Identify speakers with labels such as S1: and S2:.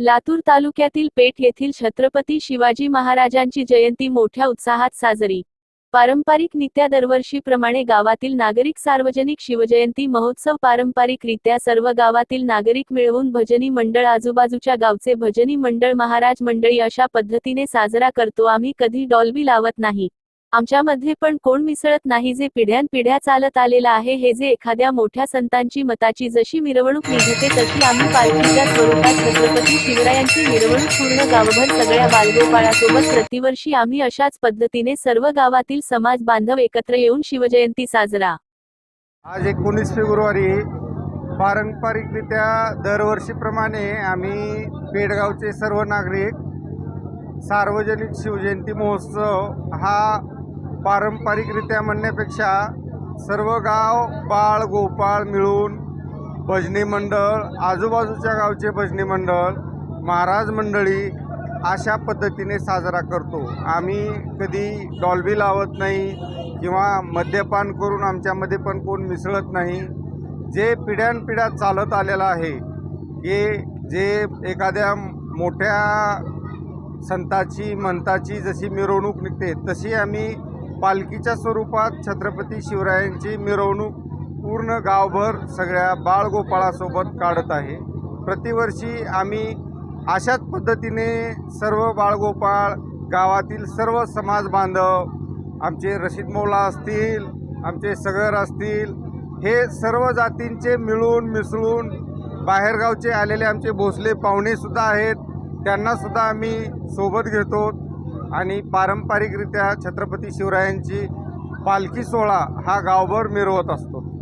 S1: लातूर तालुक्यातील पेठ येथील छत्रपती शिवाजी महाराजांची जयंती मोठ्या उत्साहात साजरी. पारंपरिक नित्या दरवर्षीप्रमाणे गावातील नागरिक सार्वजनिक शिवजयंती महोत्सव पारंपरिकरित्या सर्व गावातील नागरिक मिळवून भजनी मंडळ आजूबाजूच्या गावचे भजनी मंडळ महाराज मंडळी अशा पद्धतीने साजरा करतो. आम्ही कधी डॉल्बी लावत नाही. आमच्यामध्ये पण कोण मिसळत नाही जे पिढ्यानपिढ्या चालत आलेलं आहे हे जे एखाद्या मोठ्या संतांची मताची जशी मिरवणूक निघते तशी आम्ही पालखीच्या स्वरूपात छत्रपती शिवरायांची मिरवणूक पूर्ण गावभर सगळ्या बालगोपाळासोबत प्रतिवर्षी आम्ही अशाच पद्धतीने सर्व गावातील समाज बांधव एकत्र येऊन शिवजयंती साजरा.
S2: आज एकोणीस फेब्रुवारी पारंपरिकरित्या दरवर्षीप्रमाणे आम्ही पेडगावचे सर्व नागरिक सार्वजनिक शिवजयंती महोत्सव हा पारंपरिकरित्या म्हणण्यापेक्षा सर्व गाव बाळ गोपाळ मिळून भजनी मंडळ आजूबाजूच्या गावचे भजनी मंडळ महाराज मंडळी अशा पद्धतीने साजरा करतो. आम्ही कधी डॉल्बी लावत नाही किंवा मद्यपान करून आमच्यामध्ये पण कोण मिसळत नाही. जे पिढ्यानपिढ्या चालत आलेलं आहे की जे एखाद्या मोठ्या संताची मंताची जशी मिरवणूक निघते तशी आम्ही पालखीच्या स्वरूपात छत्रपती शिवरायांची मिरवणूक पूर्ण गावभर सगळ्या बाळगोपाळासोबत काढत आहे. प्रतिवर्षी आम्ही अशाच पद्धतीने सर्व बाळगोपाळ गावातील सर्व समाज बांधव आमचे रशीद मौला असतील आमचे सगर असतील हे सर्व जातींचे मिळून मिसळून बाहेरगावचे आलेले आमचे भोसले पाहुणेसुद्धा आहेत. त्यांनासुद्धा आम्ही सोबत घेतो. आणि पारंपरिकरित्या छत्रपती शिवरायांची पालखी सोहळा हा गावभर मिरवत असतो.